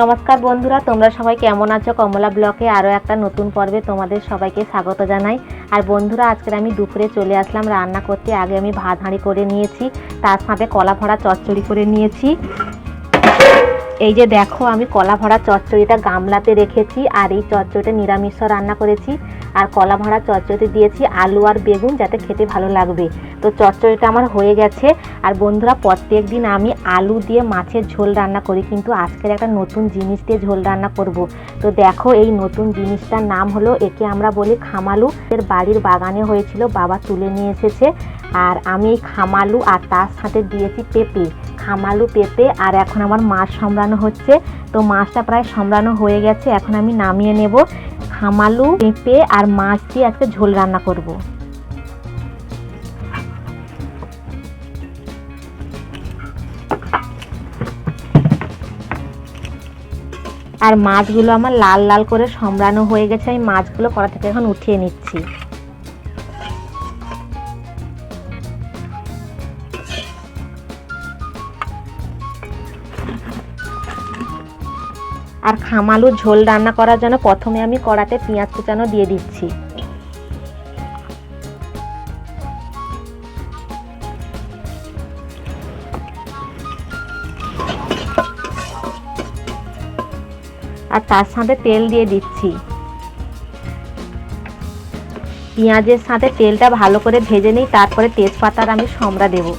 নমস্কার বন্ধুরা, তোমরা সবাই কেমন আছো? কমলা ব্লকে আরও একটা নতুন পর্বে তোমাদের সবাইকে স্বাগত জানাই। আর বন্ধুরা, আজকের আমি দুপুরে চলে আসলাম রান্না করতে। আগে আমি ভাত হাঁড়ি করে নিয়েছি, তার সাথে কলা ভরা চচ্চড়ি করে নিয়েছি। এই যে দেখো, আমি কলা ভরা চচ্চড়িটা গামলাতে রেখেছি আর এই চচ্চড়িটা নিরামিষ রান্না করেছি। আর কলা ভরা চচ্চড়ি দিয়েছি আলু আর বেগুন যাতে খেতে ভালো লাগবে। তো চচ্চড়িটা আমার হয়ে গেছে। আর বন্ধুরা, প্রত্যেক দিন আমি আলু দিয়ে মাছের ঝোল রান্না করি, কিন্তু আজকের একটা নতুন জিনিস দিয়ে ঝোল রান্না করব। তো দেখো, এই নতুন জিনিসটার নাম হলো, একে আমরা বলি খামালু। এর বাড়ির বাগানে হয়েছিল, বাবা তুলে নিয়ে এসেছে। আর আমি খামালু আর তার সাথে দিয়েছি পেঁপে। খামালু, পেঁপে আর এখন আমার মাছ সম্রানো হচ্ছে। তো মাছটা প্রায় সম্রানো হয়ে গেছে, এখন আমি নামিয়ে নেব। খামালু, পেঁপে আর মাছ দিয়ে আজকে ঝোল রান্না করব। আর মাছগুলো আমার লাল লাল করে সম্রানো হয়ে গেছে, আমি মাছগুলো কড়া থেকে এখন উঠিয়ে নিচ্ছি। আর খামালু ঝোল রান্না করার জন্য প্রথমে আমি কড়াতে পেঁয়াজ কুচানো দিয়ে দিচ্ছি। আর তার সাথে তেল দিয়ে দিচ্ছি। পেঁয়াজের সাথে তেলটা ভালো করে ভেজে নিই, তারপরে তেজপাতার আমি সম্রা দেবো।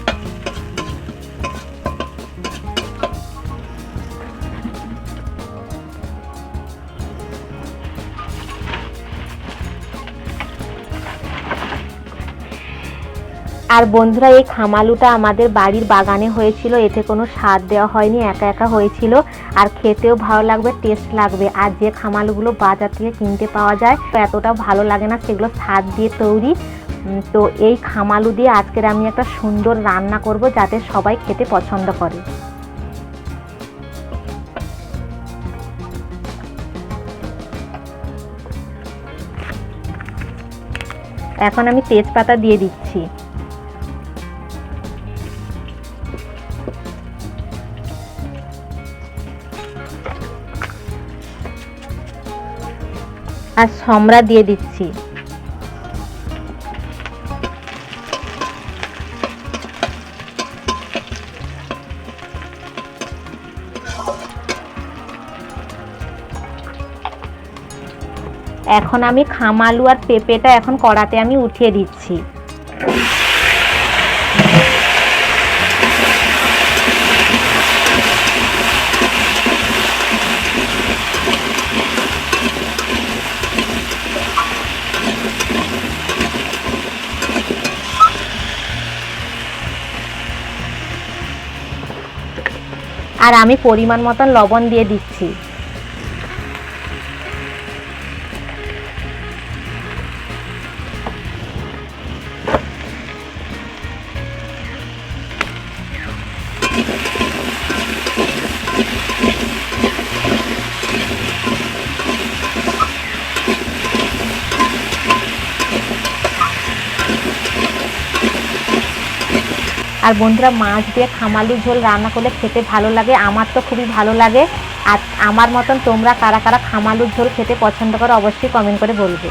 আর বন্ধুরা, এই খামালুটা আমাদের বাড়ির বাগানে হয়েছিল, এতে কোনো সার দেওয়া হয়নি, একা একা হয়েছিল। আর খেতেও ভালো লাগবে, টেস্ট লাগবে। আর যে খামালুগুলো বাজার থেকে কিনতে পাওয়া যায়, এতটা ভালো লাগে না সেগুলো সার দিয়ে তৈরি। তো এই খামালু দিয়ে আজকের আমি একটা সুন্দর রান্না করব, যাতে সবাই খেতে পছন্দ করে। এখন আমি তেজপাতা দিয়ে দিচ্ছি। আর সমরা দিয়ে দিচ্ছি। এখন আমি খামালু আর পেঁপেটা এখন কড়াতে আমি উঠিয়ে দিচ্ছি। আর আমি পরিমাণ মতন লবণ দিয়ে দিচ্ছি। আর বন্ধুরা মাছ দিয়ে খামালু ঝোল রান্না করলে খেতে ভালো লাগে, আমার তো খুবই ভালো লাগে। আর আমার মতন তোমরা কারা কারা খামালুর ঝোল খেতে পছন্দ করো অবশ্যই কমেন্ট করে বলবে।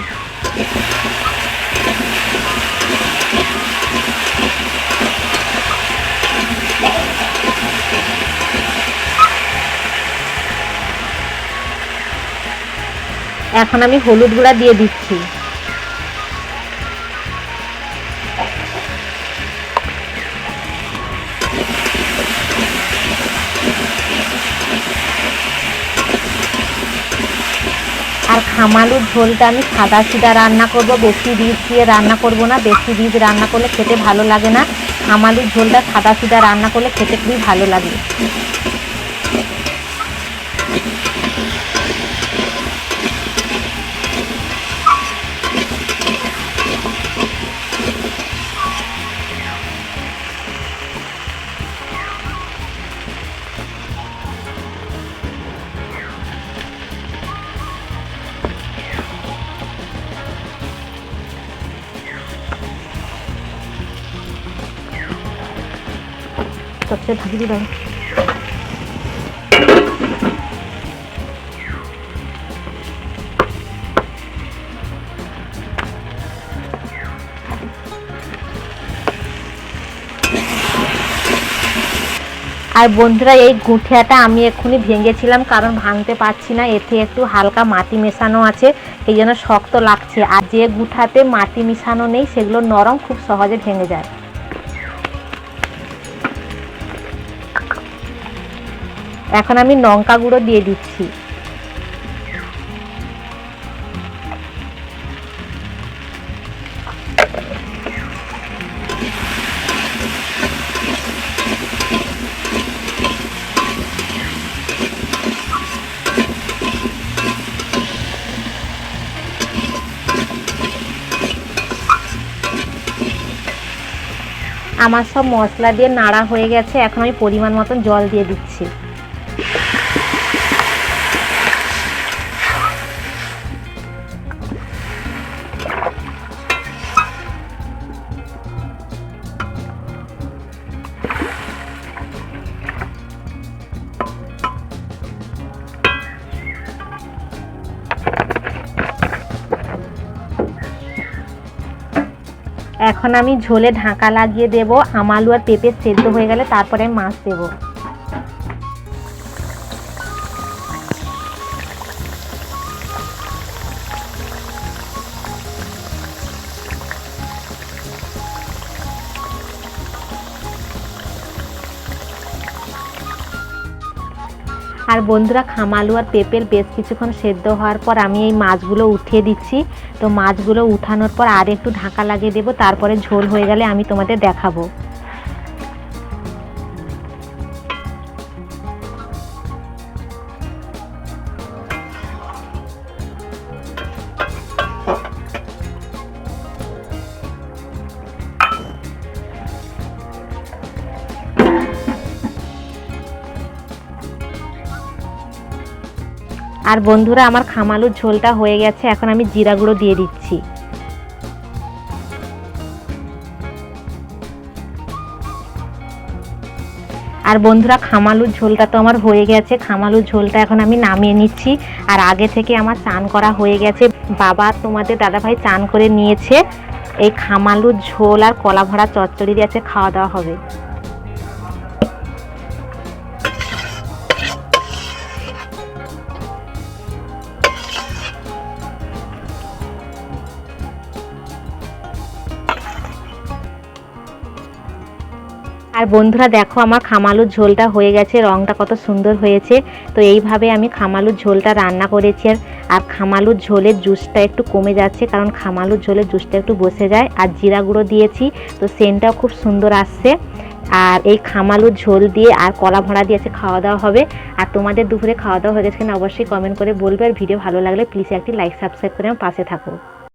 এখন আমি হলুদ গুঁড়া দিয়ে দিচ্ছি। আর খামালুর ঝোলটা আমি সাদা সিদা রান্না করব, বেশি বীজ দিয়ে রান্না করব না, বেশি বীজ রান্না করলে খেতে ভালো লাগে না। খামালুর ঝোলটা সাদা সিদা রান্না করলে খেতে খুবই ভালো লাগে। চটকে ঢাকি দিলাম আর বন্ধুরা, এই গুঁঠিয়াটা আমি এক্ষুনি ভেঙেছিলাম, কারণ ভাঙতে পারছি না। এতে একটু হালকা মাটি মেশানো আছে, এই জন্য শক্ত লাগছে। আর যে গুঠাতে মাটি মেশানো নেই, সেগুলো নরম, খুব সহজে ভেঙে যায়। এখন আমি লঙ্কা গুঁড়ো দিয়ে দিচ্ছি। আমার সব মশলা দিয়ে নাড়া হয়ে গেছে, এখন আমি পরিমাণ মতন জল দিয়ে দিচ্ছি। এখন আমি ঝোলে ঢাকা লাগিয়ে দেব আমালু আর পেঁপে সেদ্ধ হয়ে গেলে তারপরে মাছ দেবো। আর বন্ধুরা খামালু আর পেঁপের বেশ কিছুক্ষণ সেদ্ধ হওয়ার পর আমি এই মাছগুলো উঠিয়ে দিচ্ছি। তো মাছগুলো উঠানোর পর আর একটু ঢাকা লাগিয়ে দেবো, তারপরে ঝোল হয়ে গেলে আমি তোমাদের দেখাবো। আর বন্ধুরা, আমার খামালুর ঝোলটা হয়ে গেছে, এখন আমি জিরা গুঁড়ো দিয়ে দিচ্ছি। আর বন্ধুরা, খামালুর ঝোলটা তো আমার হয়ে গেছে, খামালুর ঝোলটা এখন আমি নামিয়ে নিচ্ছি। আর আগে থেকে আমার চান করা হয়ে গেছে। বাবা তোমাদের দাদাভাই চান করে নিয়েছে, এই খামালুর ঝোল আর কলা ভরা চচ্চড়ি দিয়ে আছে খাওয়া দাওয়া হবে। আর বন্ধুরা দেখো আমার খামালুর ঝোলটা হয়ে গেছে, রংটা কত সুন্দর হয়েছে। তো এইভাবে আমি খামালুর ঝোলটা রান্না করেছি আর খামালুর ঝোলের জুসটা একটু কমে যাচ্ছে কারণ খামালুর ঝোলের জুসটা একটু বসে যায়। আর জিরা গুঁড়ো দিয়েছি, তো সেন্টটাও খুব সুন্দর আসছে। আর এই খামালুর ঝোল দিয়ে আর কলা ভরা দিয়েছে খাওয়া দাওয়া হবে। আর তোমাদের দুপুরে খাওয়া দাওয়া হয়ে গেছে কিনা অবশ্যই কমেন্ট করে বলবে। আর ভিডিও ভালো লাগলে প্লিজ একটি লাইক সাবস্ক্রাইব করে আমার পাশে থাকো।